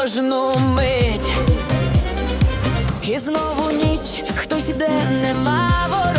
кожну мить, і знову ніч хтось іде, нема ворог.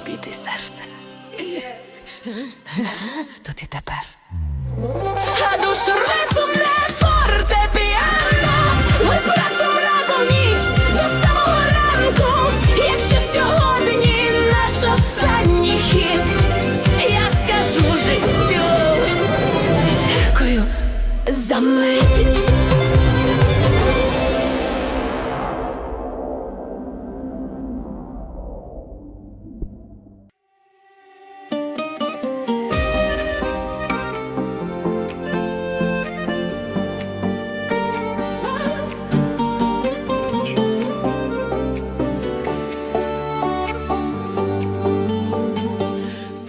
тільки серце. Тут і тепер. А душу рве не форте піано. Ми з братом разом ніч до самого ранку. Якщо сьогодні наш останній хід, я скажу життю. Дякую за мить.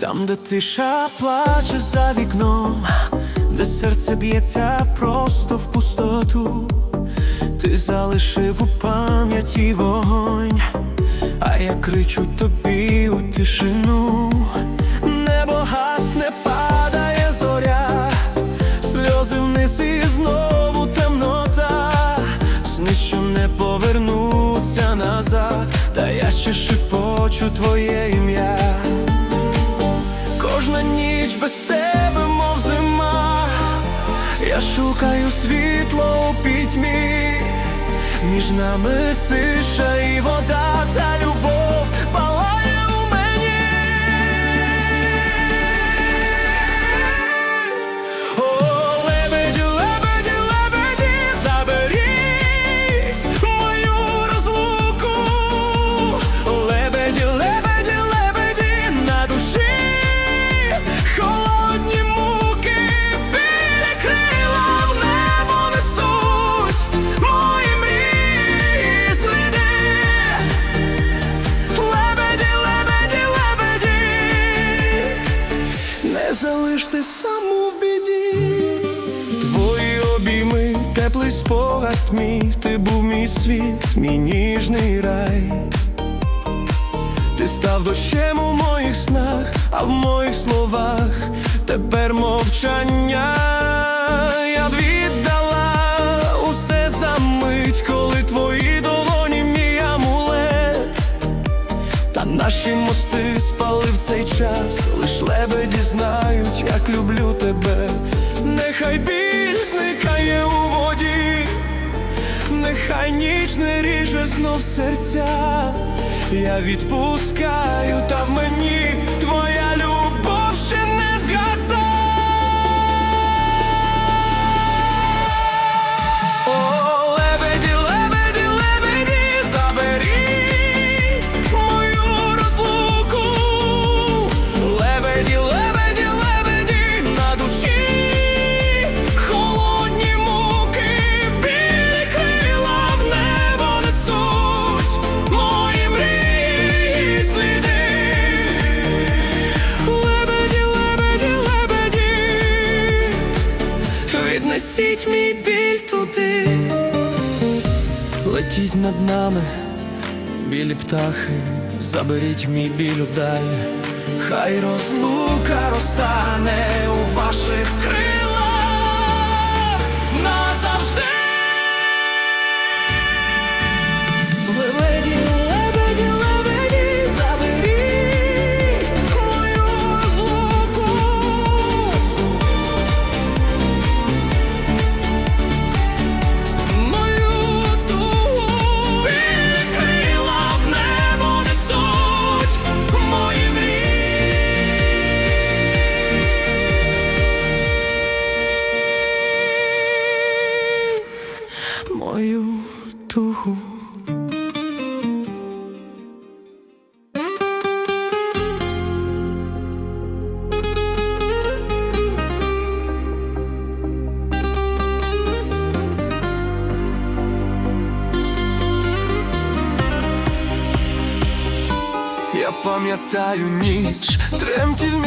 Там, де тиша плаче за вікном, де серце б'ється просто в пустоту, ти залишив у пам'яті вогонь, а я кричу тобі у тишину, небо гасне, падає зоря, сльози вниз і знову темнота, сни, що не повернуться назад, та я ще шепочу твоє ім'я ніч без тебе, мов зима, я шукаю світло у пітьмі, між нами тиша і вода та любов. Спогад мій, ти був мій світ, мій ніжний рай. Ти став дощем у моїх снах, а в моїх словах тепер мовчання. Я б віддала усе за мить, коли твої долоні мій амулет. Та наші мости спали в цей час, лиш лебеді знають, як люблю тебе. Нехай біль зникає у воді, нехай ріже знов серця. Я відпускаю, та мені летіть над нами, білі птахи, заберіть мій біль удаль, хай розлука розтане у ваших крилах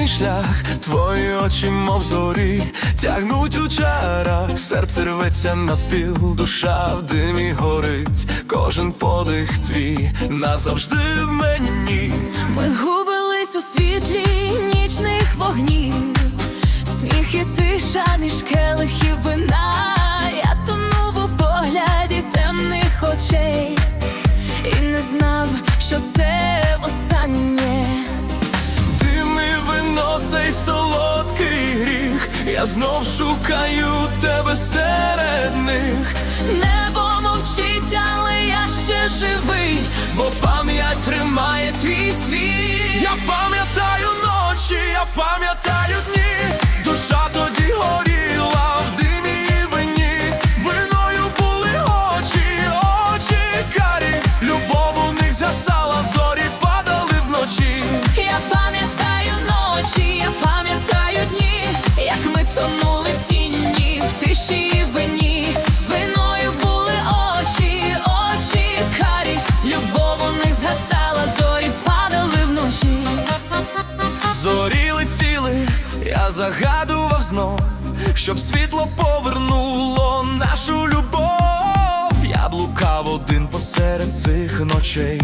шлях, твої очі, мов зорі, тягнуть у чарах, серце рветься навпіл, душа в димі горить, кожен подих твій назавжди в мені. Ми губились у світлі нічних вогнів, сміх і тиша між келихів вина. Я тонув у погляді темних очей і не знав, що це востаннє. Цей солодкий гріх, я знов шукаю тебе серед них. Небо мовчить, але я ще живий, Бо пам'ять тримає твій світ. Я пам'ятаю ночі, я пам'ятаю дні. Щоб світло повернуло нашу любов. Я блукав один посеред цих ночей,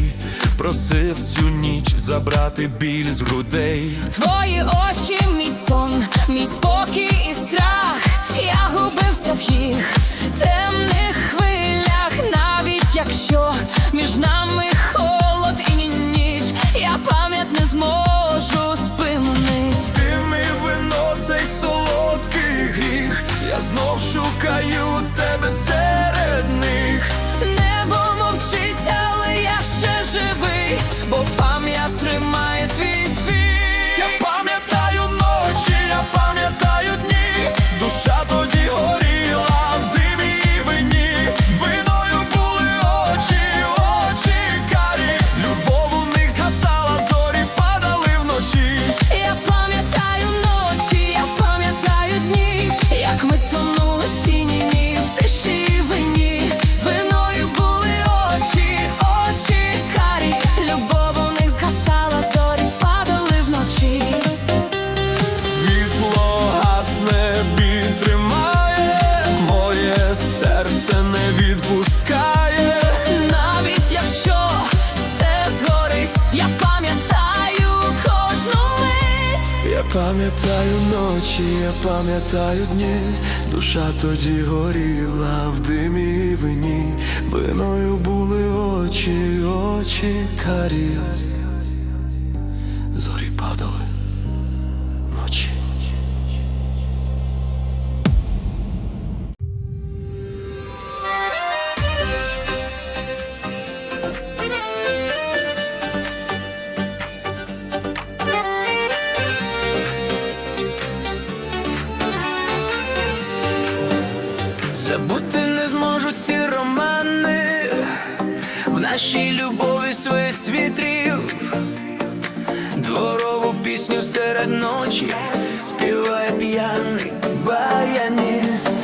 просив цю ніч забрати біль з грудей. Твої очі, мій сон, мій спокій і страх. Я губився в їх темних хвилях, навіть якщо між нами холод і ніч, я пам'ять не зможу знов шукаю тебе серед них. Небо мовчить, але я відпускає, навіть якщо все згорить, я пам'ятаю кожну мить. Я пам'ятаю ночі, я пам'ятаю дні, душа тоді горіла в димі і вині, виною були очі, очі карі. Любові свист вітрів, дворову пісню серед ночі співає п'яний баяніст.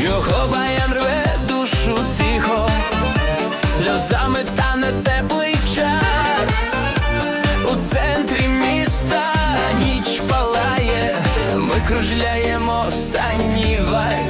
Його баян рве душу тихо, сльозами тане теплий час. У центрі міста ніч палає, ми кружляємо останній вальс.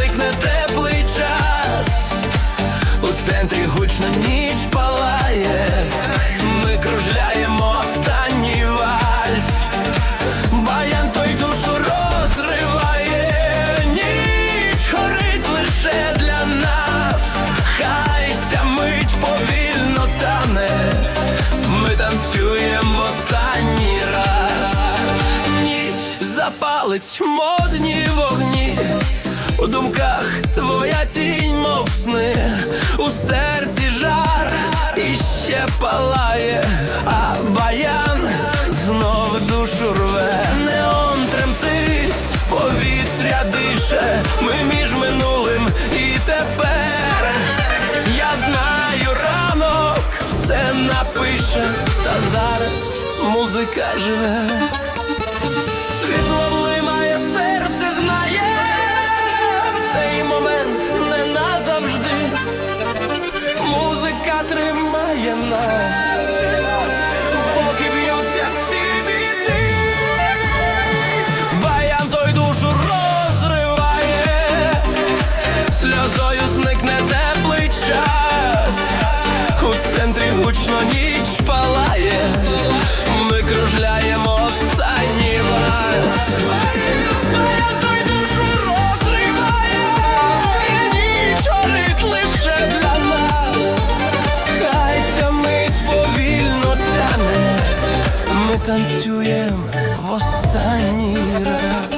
Зникне теплий час, у центрі гучно ніч палає, ми кружляємо останній вальс, баян той душу розриває, ніч горить лише для нас, хай ця мить повільно тане, ми танцюємо останній раз, ніч запалить вогні. У думках твоя тінь, мов сни, у серці жар і ще палає, а баян знов душу рве, неон тремтить, повітря дише, ми між минулим і тепер. Я знаю, ранок все напише, та зараз музика живе. Ми танцюємо в останній раз.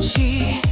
起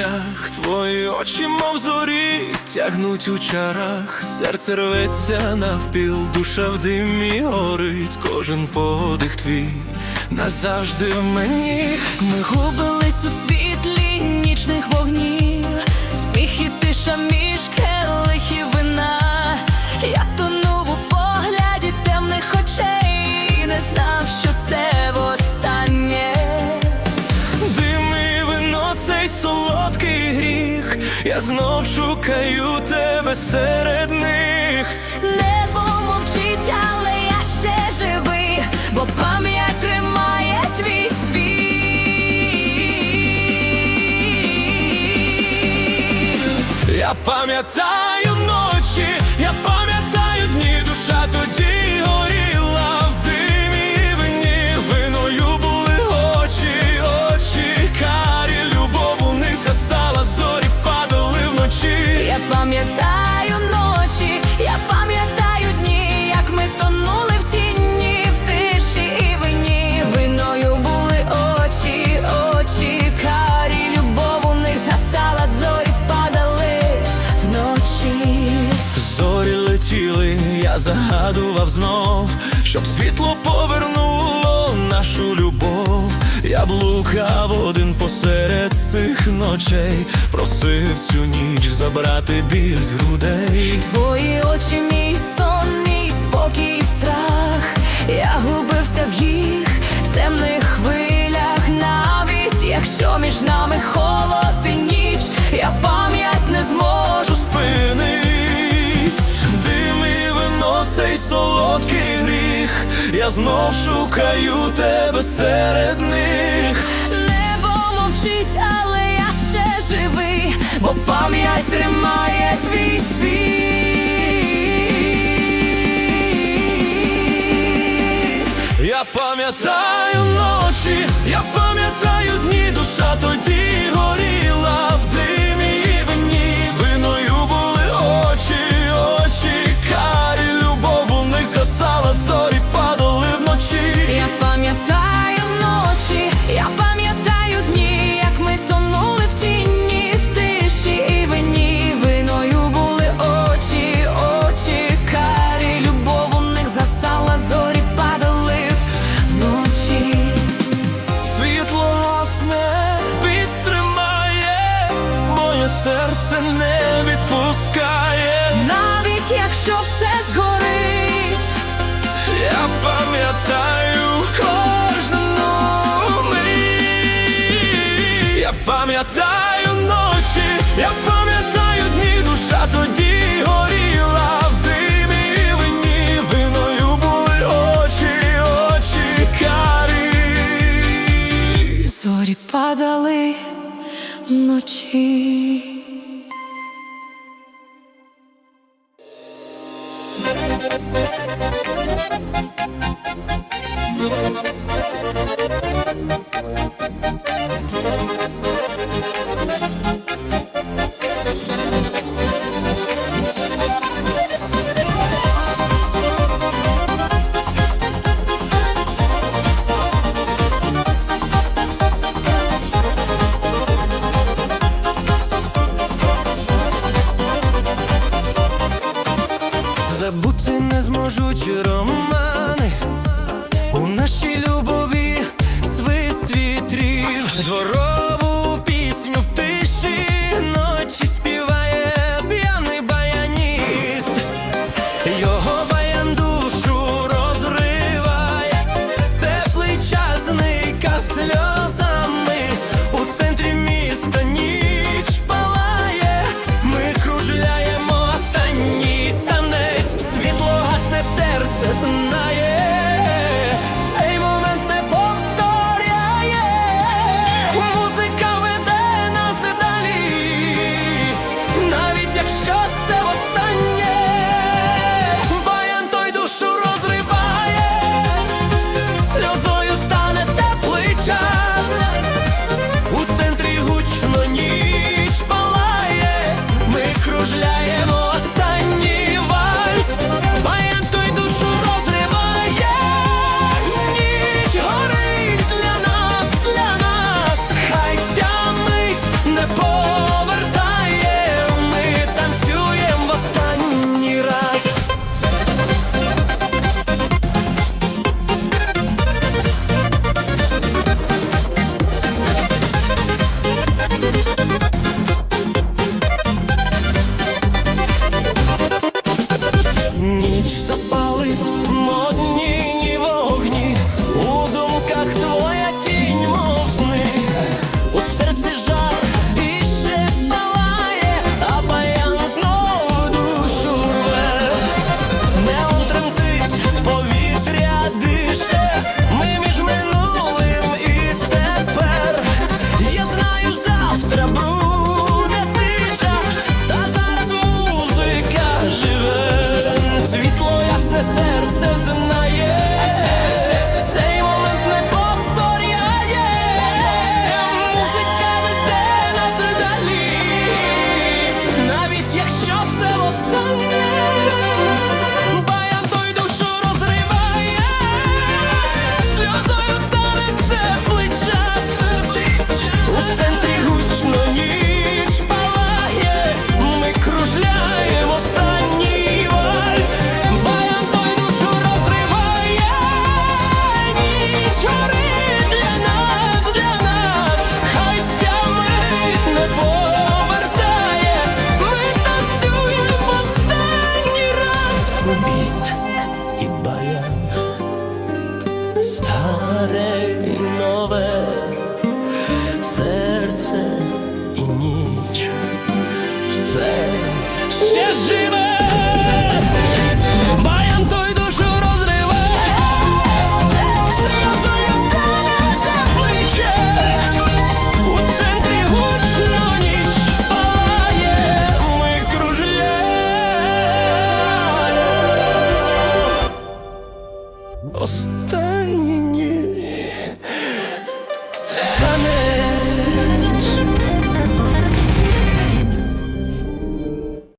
шлях, твої очі, мов зорі, тягнуть у чарах, серце рветься навпіл, душа в димі горить, кожен подих твій назавжди в мені. Ми губились у світлі нічних вогнів, сміх і тиша між келихів вина. Я тонув у погляді темних очей, і не знав, що це востаннє. Цей солодкий гріх, я знов шукаю тебе серед них. Небо мовчить, але я ще живий, бо пам'ять тримає твій світ. Я пам'ятаю загадував знов, щоб світло повернуло нашу любов. Я блукав один посеред цих ночей, просив цю ніч забрати біль з грудей. Твої очі, мій сон, мій спокій, і страх. Я губився в їх темних хвилях, навіть якщо між нами холод і ніч, я пам'ять не зможу вино, цей солодкий гріх. Я знов шукаю тебе серед них. Небо мовчить, але я ще живий, бо пам'ять тримає твій світ. Я пам'ятаю ночі, я пам'ятаю дні, душа тоді горіла Thank